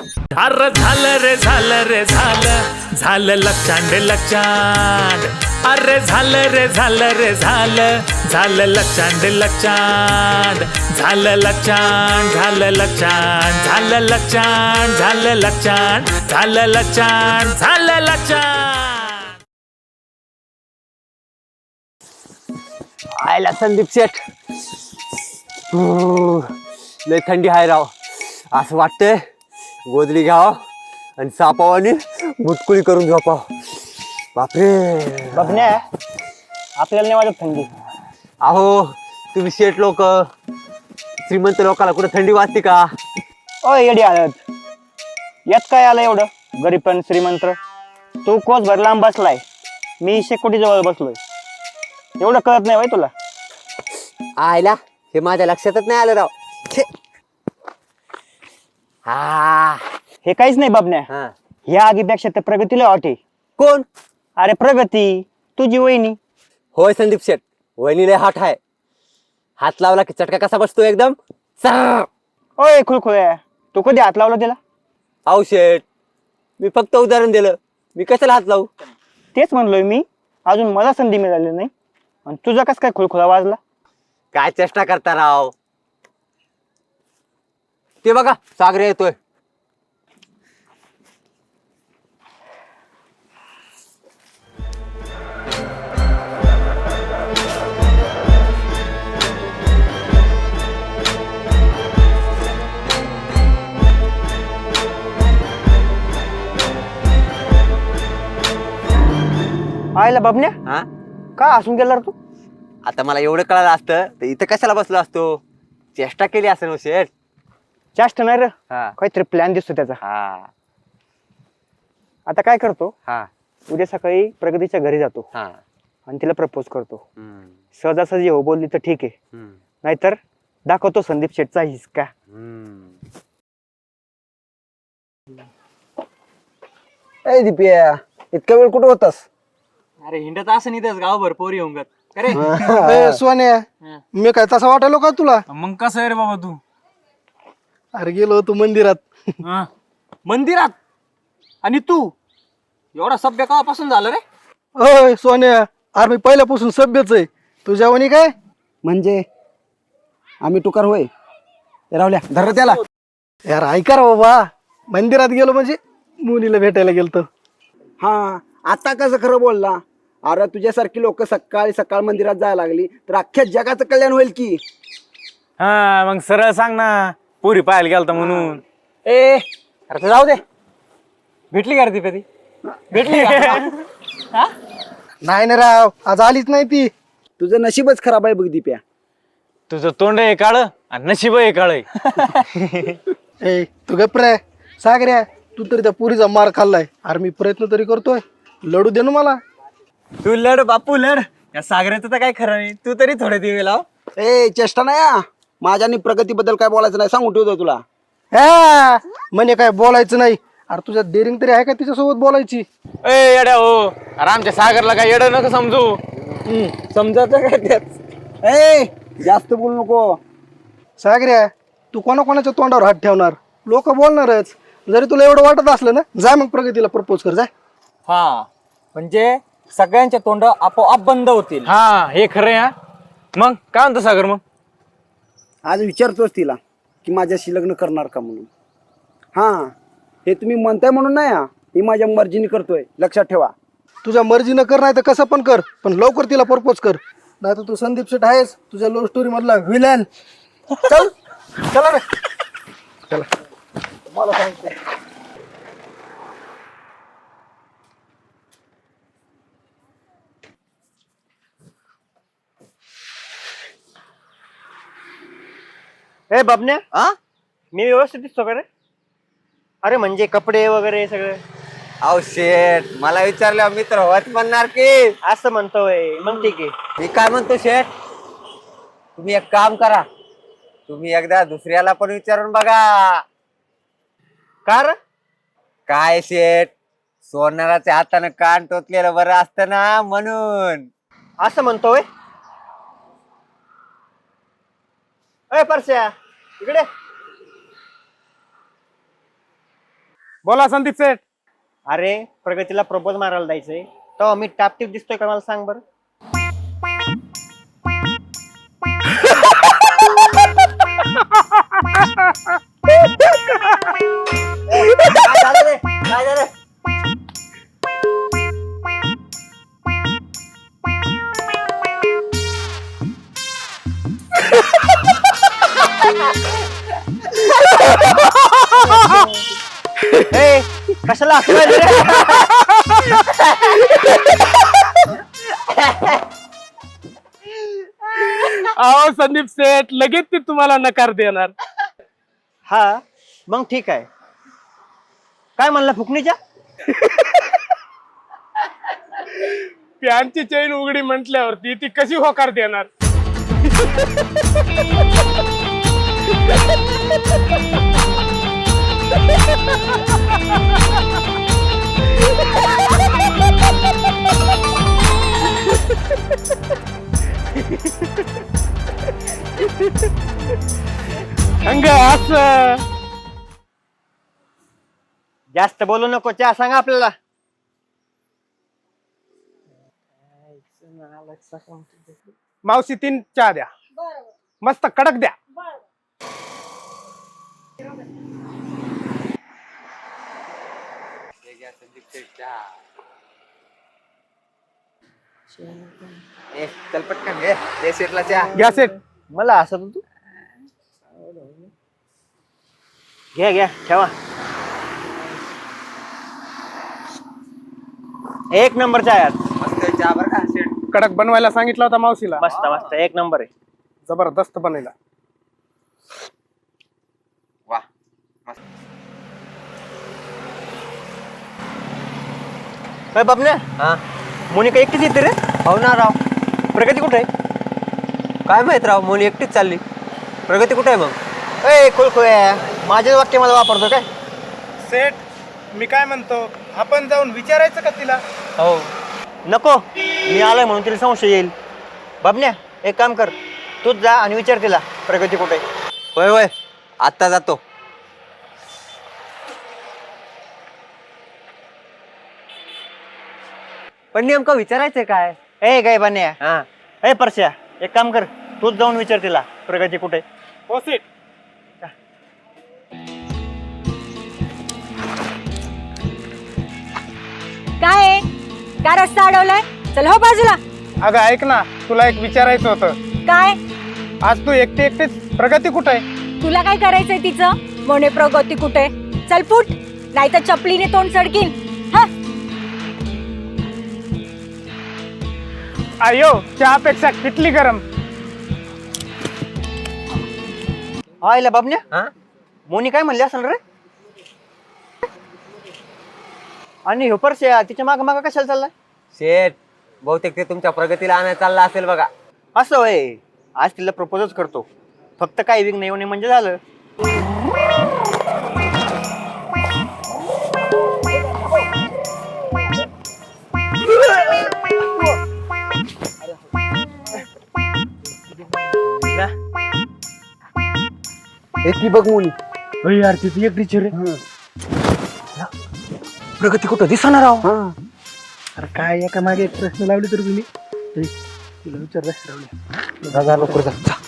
अर झालं रे झालं रे झालं. झालं लक्षांड लक्षांड. अरे झालं रे झालं रे झालं. झालं लक्षांड लक्षांड. झालं लक्षांड झालं लक्षांड. झालं लक्षांड झालं लक्षांड. झालं लक्षांड झालं लक्षांड. आयला संदीप शेठ. हम्म, लय थंडी आहे राव. असं वाटतंय गोदली घ्याव आणि सापावानी मुटकुळी करून झोपाव बापरे. बघण्या. आपल्याला नाही वाटत थंडी. अहो तुम्ही शेठ लोक. श्रीमंत लोकांना कुठे थंडी वाजते का? ओ येडी आळत यात काय आलं एवढं? गरीब पण श्रीमंत. तू कोस भर लांब बसलाय. मी शेकोटी जवळ बसलोय. एवढं कळत नाही वय तुला. आयला हे माझ्या लक्षातच नाही आलं राव. हा. हे काहीच नाही बाबण्या हा. ह्या आगीपेक्षा तर प्रगतीला वाटे कोण? अरे प्रगती तुझी वहिनी. होय संदीप शेठ. वहिनीले हात आहे. हात लावला की चटका कसा बसतो एकदम. ओय खुळखुळ्या. तू कधी हात लावला तिला? अहो शेठ. मी फक्त उदाहरण दिलं. मी कशाला हात लावू? तेच म्हणलोय मी. अजून मला संधी मिळाली नाही. आणि तुझा कस काय खुळखुळा वाजला? काय चेष्टा करता राव? ते बघा सागरे येतोय. आयला बाबण्या हा? का हसून गेला रे तू? आता मला एवढं कळालं असतं तर इथं कशाला बसलो असतो? चेष्टा केली असेल हो शेठ. जास्त नाही रे. हा. काहीतरी प्लॅन दिसतो त्याचा. हा. आता काय करतो? हा. उद्या सकाळी प्रगतीच्या घरी जातो. हा. आणि तिला प्रपोज करतो. हम्म, सहजासहजी हो बोलली तर ठीक आहे. हम्म, नाहीतर दाखवतो संदीप शेठचा हिसका. हम्म. ए दिपिया इतका वेळ कुठं होतास? अरे हिंडत असं नाही गावभर पोरी होऊन अरे. ए, सोन्या मी काय तसा वाटायलो का तुला? मग कसं आहे रे बाबा तू? अरे गेलो होतो मंदिरात. मंदिरात? आणि तू? एवढा सभ्य कापासून झालं रे? होय सोन्या. अरे मी पहिल्यापासून सभ्यच आहे. तुझ्या वणी काय? म्हणजे? आम्ही टुकार होय. रावल्या धर त्याला. यार ऐका रे बाबा. मंदिरात गेलो म्हणजे मुलीला भेटायला गेलतो. हा आता कसं खरं बोलला? अरे तुझ्यासारखी लोक सकाळी सकाळ मंदिरात जायला लागली तर अख्ख्या जगाचं कल्याण होईल की? हा मग सरळ सांग ना. पुरी पाहायला गेलता म्हणून. ए अरे जाऊ दे. भेटली का रे ती कधी? भेटली का? नाही ना राव आज आलीच नाही ती. तुझं नशीबच खराब आहे बघ दिप्या. तुझं तोंड आहे काळ आणि नशीब आहे काळ. ए तू गप्र सागऱ्या तू तरी त्या पुरीचा मार खाल्लाय. अरे मी प्रयत्न तरी करतोय. लढू दे ना मला. तू लढ बापू लढ. या सागराचं तर काय खरं नाही. तू तरी थोडे दिवे लाव. ए चेष्टा नाही हा. माझ्या आणि प्रगतीबद्दल काय बोलायचं नाही सांगून ठेवतो तुला. हा म्हणे काय बोलायचं नाही. अरे तुझ्या डेअरिंग तरी आहे का तिच्यासोबत बोलायची? ए येड्या हो. अरे आमच्या सागरला काय येडं नका समजू. समजत काय त्यात? ए जास्त बोलू नको. सागऱ्या तू कोणाकोणाच्या तोंडावर हात ठेवणार? लोक बोलणारच. जरी तुला एवढं वाटत असलं ना जा मग प्रगतीला प्रपोज कर जा. हा. म्हणजे सगळ्यांच्या तोंड आपोआप बंद होतील. हा हे खरं हा. मग काय म्हणतो सागर मग? आज विचारतोच तिला की माझ्याशी लग्न करणार का म्हणून. हां हे तुम्ही म्हणताय म्हणून नाही हा. मी माझ्या मर्जीने करतोय. लक्षात ठेवा. तुझ्या मर्जीनं कर नाही तर कसं पण कर पण लवकर तिला प्रपोज कर. नाही तर तू संदीप शेठ आहेस तुझ्या लव्ह स्टोरी मधला विलन चल चला रे. चला. मला सांगते ए बाबण्या हा? मी व्यवस्थित दिसतो का रे? अरे म्हणजे कपडे वगैरे सगळं? अहो शेठ मला विचारलं मित्र होत म्हणणार की. असं म्हणतोय मग ठीक आहे. मी काय म्हणतो शेठ तुम्ही एक काम करा. तुम्ही एकदा दुसऱ्याला पण विचारून बघा. का रे? काय शेठ सोनाराच्या हातानं कान टोचलेलं बरं असतं ना म्हणून. असं म्हणतोय अय परश्या इकडे. बोला संदीप सेठ. अरे प्रगतीला प्रपोज मारायला जायचंय. तो मी टापटीप दिसतोय का मला सांग बरं? कशाला? अहो संदीप सेठ लगेच ती तुम्हाला नकार देणार. हा मग ठीक आहे. काय म्हणला फुकणीच्या? पॅनची चैन उघडी म्हटल्यावरती ती कशी होकार देणार? अंग असं जास्त बोलू नको चहा सांगा आपल्याला मावशी तीन चहा द्या मस्त कडक द्या चल पटकन घे दे सेटला चहा घ्या सेठ मला असं तू घ्या घ्या ठेवा. एक नंबर चहा यात मस्त चहा बरं का सेट कडक बनवायला सांगितलं होता मावशीला. मस्त मस्त. एक नंबर आहे. जबरदस्त बनवला. काय बाबने हा? मोनिका एकटीच येते रे. हो ना राव. प्रगती कुठे आहे? काय माहीत राव मोनी एकटीच चालली. प्रगती कुठे आहे मग? ए खुळखुळ्या माझेच वाक्य मला वापरतो काय? सेठ मी काय म्हणतो? आपण जाऊन विचारायचं का तिला? हो. नको. मी आलोय म्हणून तिला संशय येईल. बाबन्या एक काम कर. तूच जा आणि विचार तिला. प्रगती कुठे आहे. होय होय. आत्ता जातो. पण नेमकं विचारायचंय काय? ए काय बान्या. हा. ए परश्या एक काम कर तूच जाऊन विचार तिला प्रगती कुठे सेठ काय आहे? काय रस्ता अडवलाय? चल हो बाजूला. अगं ऐक ना तुला एक विचारायचं होतं. काय? आज तू एकटी एकटीच प्रगती कुठे आहे? तुला काय करायचंय तिचं? मोने प्रगती कुठे? चल फुट नाही तर चपलीने तोंड सडकीन. अयो चहापेक्षा किटली गरम. बाबन्या हा? मोनी काय म्हणली असेल रे? आणि ह्यो परश्या तिच्या माग माग कशाला चाललाय? शेठ बहुतेक ते तुमच्या प्रगतीला आणायला चालला असेल बघा. असं होय. आज तिला प्रपोजच करतो. फक्त काही विघ्न येऊ नये म्हणजे झालं. एक की बघ मुली यार तिथे एकटीच रे प्रगती कुठं दिसणार राव हा. अरे काय एका मागे एक प्रश्न लावले तर तुम्ही. तिला विचार राहुल्या जा, जा, लवकर जा.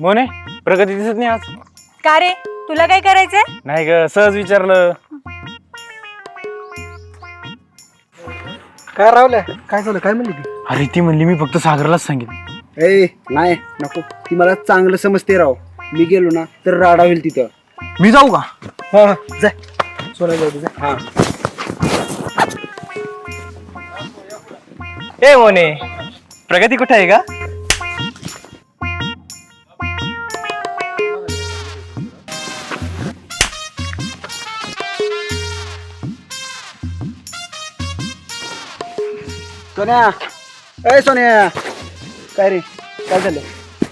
मोने प्रगती दिसत नाही आज. का रे? तुला काय करायचंय? नाही ग सहज विचारलं. काय राहुल्या? काय झालं? काय म्हणली ती? अरे ती म्हणली मी फक्त सागरलाच सांगितलं ए नाही नको. ती मला चांगलं समजते राव. मी गेलो ना तर राडा होईल तिथं. मी जाऊ का? हा जाय सोना जाऊ दे, हा. ए मोने प्रगती कुठे आहे का? सोन्या ए सोन्या. काय रे? काय झालं?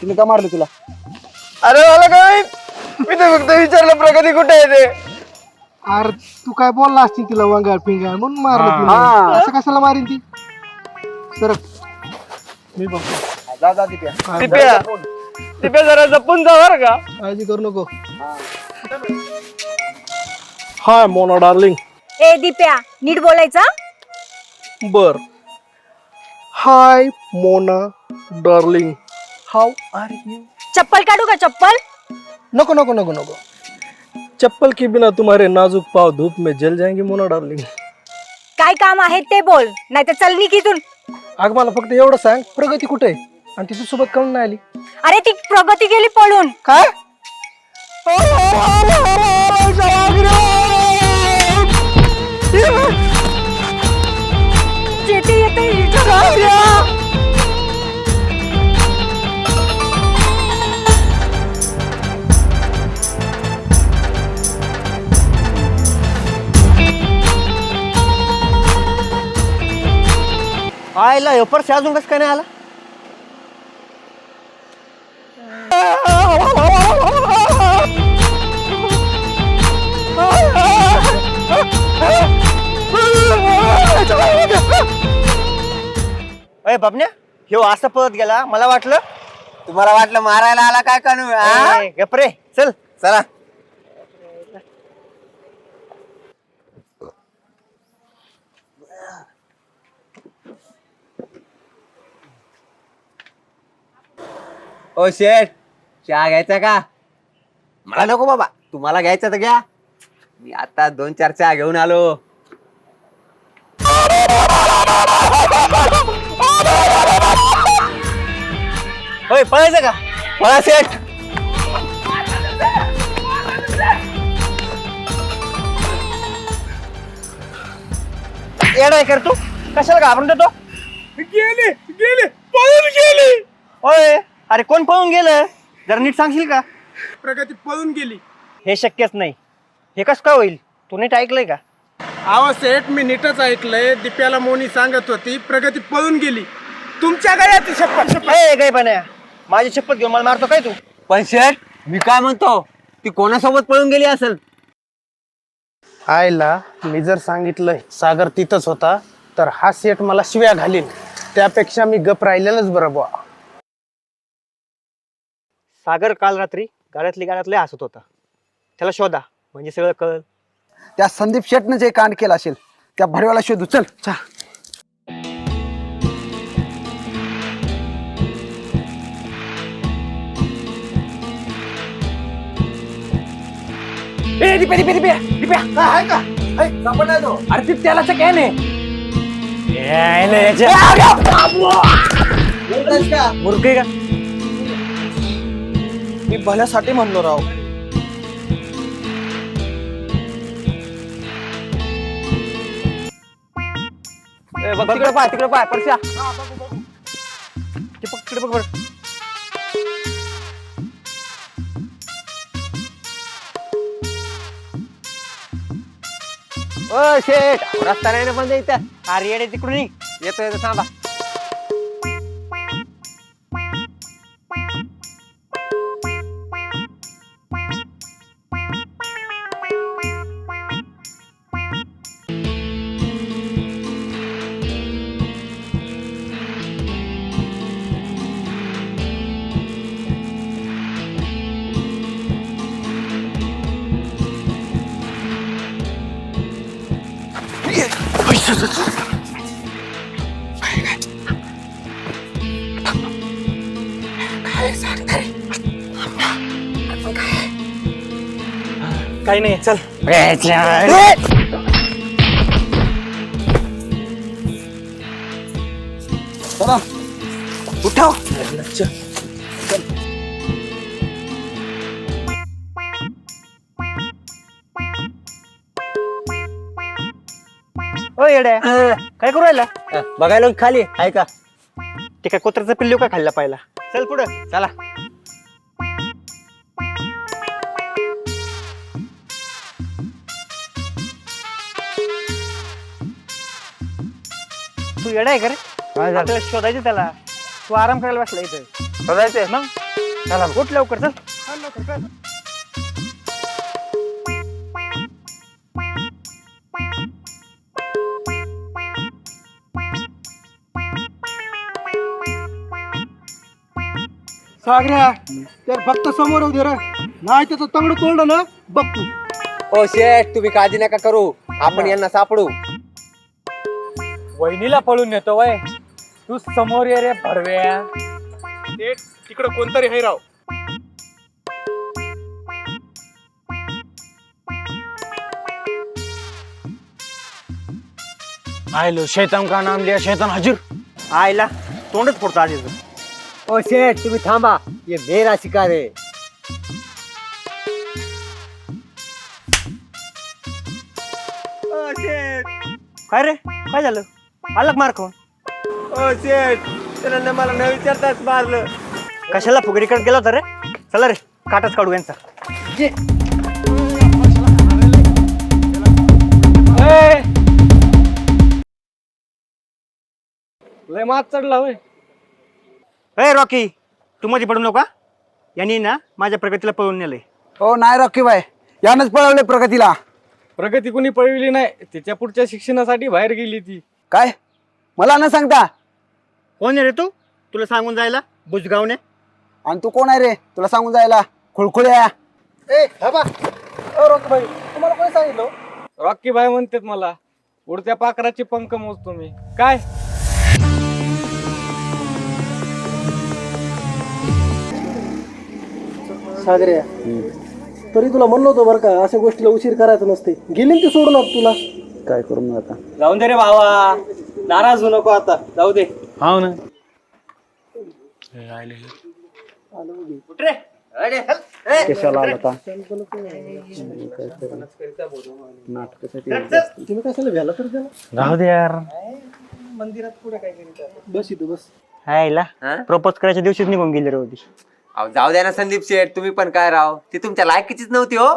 तिने का मारलं तुला? अरे मला काय? मी तर फक्त विचारलं प्रगती कुठे आहे ते? अरे तू काय बोलला असती तिला वंगाळ पिंगाळ म्हणून मारलं हा. असं कशाला मारीन ती? सर मी बघतो. जा जा तिथे टिप्या दिप्या जरा जपून जा बरं का. काळजी करू नको. Hi Mona darling. ए दिप्या नीट बोलायचं? बर. Hi Mona darling how are you चप्पल काढू का चप्पल नको नको नको नको चप्पल के बिना तुम्हारे नाजुक पाव धूप में जल जाएंगे मोना डार्लिंग काय काम आहे ते बोल नाही तर चल निघितून अग मला फक्त एवढं सांग प्रगती कुठे आहे आणि ती सोबत काऊन नाही आली अरे ती प्रगती गेली पळून काय आयला हे परत अजून कसं काय नाही आला? अय बापण्या ह्यो असं पळत गेला मला वाटलं. तुम्हाला वाटलं मारायला आला काय कानू ए, गप रे चल. चला. ओ शेठ चहा घ्यायचा का? मला नको बाबा तुम्हाला घ्यायचा तर घ्या. मी आता दोन चार चहा घेऊन आलो. होय पळायचं का? पळा शेठ. येडाय कर तू? कशाला घाबरून देतो? गेली गेली पळून गेली. होय. अरे कोण पळून गेलं? जरा नीट सांगशील का? प्रगती पळून गेली. हे शक्यच नाही. हे कसं काय होईल? तू नीट ऐकलंय का? आवाज सेठ मी नीटच ऐकलंय. दिप्याला मोनी सांगत होती प्रगती पळून गेली. तुमच्या गळ्यात शपथ शपथ. ए काय पण माझी शपथ घेऊन मला मारतो काय तू? पण शेठ मी काय म्हणतो? ती कोणासोबत पळून गेली असेल? आयला मी जर सांगितलं सागर तिथंच होता तर हा सेट मला शिव्या घालीन. त्यापेक्षा मी गप राहिलेलंच बरं बुवा. सागर काल रात्री गाड्यातली गाड्यातले हसत होता. त्याला शोधा म्हणजे सगळं कळ त्या संदीप शेटनं जे कांड केलं असेल त्या भडव्याला शोधू. चल चा मुरके का? मी भल्यासाठी म्हणलो राव. ए, बघ तिकडे पाय तिकडे पाय परश्या. ते बघ, तिकडे बघ बरं. ओ शेठ रस्ता नाही ना पण इथं. अरे येडे तिकडून. येतो येतो थांबा. काही नाही चल उठाव येड्या? काय करू राहिला? बघायला खाली. आहे का? ते काय कुत्र्याचं पिल्लू का खाल्ला पाहिला? चल पुढं. चला. तू येडा आहे का रे? काय झालं? आपल्याला शोधायचं त्याला. तू आराम करायला बसला इथं. बघायचंय मग? चला उठ लवकर चल. सागऱ्या तर फक्त समोर उभे रे. नाही त्याचं तंगड तोडलं ना बघ तू. ओ शेठ तुम्ही काळजी नका करू. आपण यांना सापडू. वहिनीला पळून नेतो वय. तू समोर ये रे भरव्या तिकडं कोणतरी हे राव. आयलो शैतान का नाम लिया? शैतान हजूर. आईला तोंडच फोडतो आधी ओ शेठ तुम्ही थांबा. ये मेरा शिकार आहे. काय रे? काय झालं? आलं मार खाऊन? ओ शेठ त्याला मला न विचारताच मारलं. कशाला फुगडीकडे गेला होता रे? चला रे काटाच काढू यांचा. लय मात चढला होय. ए रॉकी तू मध्ये पडू नका यांनी ना माझ्या प्रगतीला पळून नेलंय. हो नाही रॉकी बाय यानंच पळवले प्रगतीला. प्रगती कुणी पळविली नाही तिच्या पुढच्या शिक्षणासाठी बाहेर गेली ती. काय? मला न सांगता? कोण आहे रे तू? तुला सांगून जायला? बुजगावने आणि तू कोण आहे रे? तुला सांगून जायला? खुळखुळ्या. ए बा. ओ रोक भाई तुम्हाला कोणी सांगितलं? रॉकी बाय म्हणतात मला उडत्या पाखराची पंख मोजतो मी. काय? सागऱ्या तरी तुला म्हणलं होतं बरं का अशा गोष्टीला उशीर करायचं नसते. गेली ना ती सोडून आता तुला? काय करू मग आता? जाऊन दे रे भावा. नाराज होऊ नको आता. जाऊ दे. हा ना. कशाला आला आता? नाटकासाठी तुम्ही कशाला भ्याला तर त्याला? राहू दे यार. बस इथं बस. हायला हा? प्रपोज करायच्या दिवशीच निघून गेली रे होती. अहो जाऊ द्या ना संदीप शेठ तुम्ही पण काय राव? ती तुमच्या लायकीचीच नव्हती हो.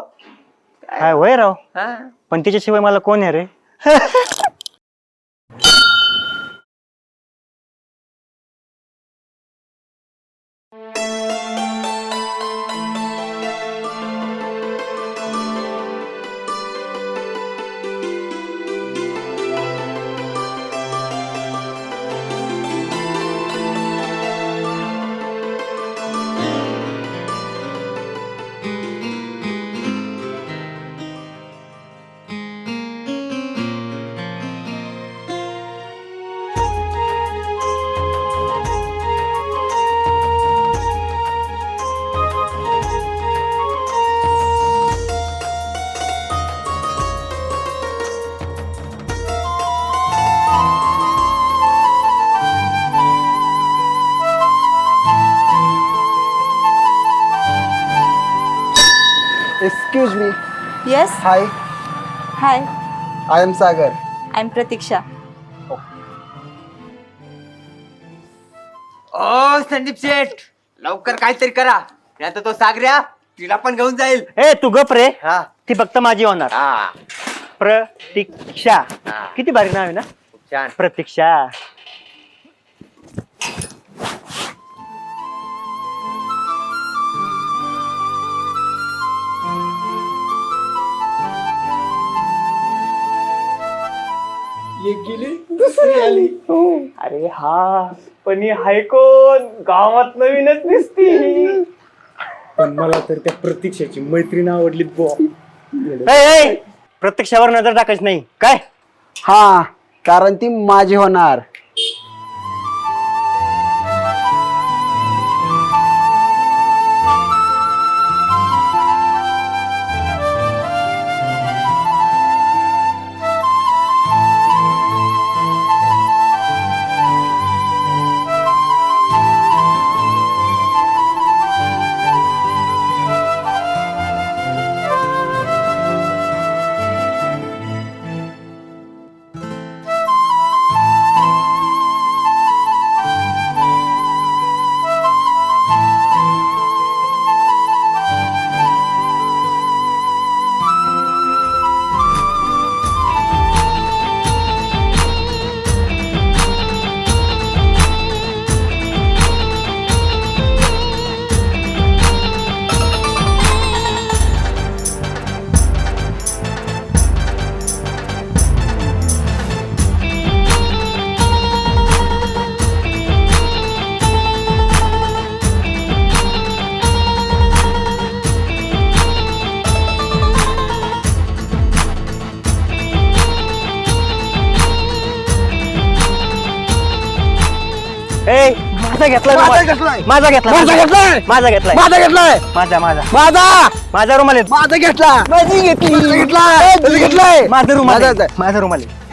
काय होय राव? हा. पण तिच्याशिवाय मला कोण आहे रे? Excuse me yes hi hi I am Sagar I am Pratiksha ओ संदीप शेठ लवकर काहीतरी करा. नाही तर तो सागऱ्या तिला पण घेऊन जाईल. ए तू गप रे. हा. ती फक्त माझी होणार. हा. प्रतीक्षा. हा. किती भारी नाव आहे ना? खूप छान. प्रतीक्षा. एक गेली दुसरी आली. अरे हा पण ही हाय कोण गावात नवीनच दिसती. पण मला तर त्या प्रतीक्षाची मैत्रीण आवडली बो प्रत्यक्षावर नजर टाकायची नाही. काय? हा कारण ती माझी होणार. घेतलाय माझा रुमाल. घेतलाय. माझा घेतलाय. माझा घेतलाय. माझा घेतलाय. माझा घेतलाय. माझा माझा. माझा. माझा रुमाल आहे. माझा घेतला. माझी घेतली. माझा घेतलाय माझा. घेतलाय माझा रुमाल माझा आहे. माझा रुमाल आहे.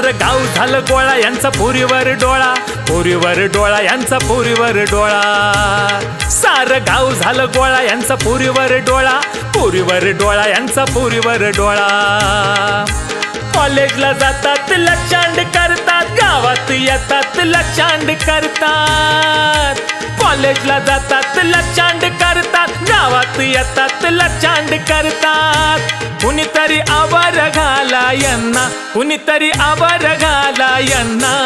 सार गाव झालं गोळा यांचा पुरीवर डोळा. पुरीवर डोळा यांचा पोरीवर डोळा. सार गाव झालं गोळा यांचा पुरीवर डोळा. पुरीवर डोळा यांचा पोरीवर डोळा. कॉलेजला जातात लचांड करतात. गावात येतात लचांड करतात. कॉलेजला जातात लचांड करतात गावात येतात लचांड करतात कुणीतरी आवर घाला यांना कुणीतरी आवर घाला यांना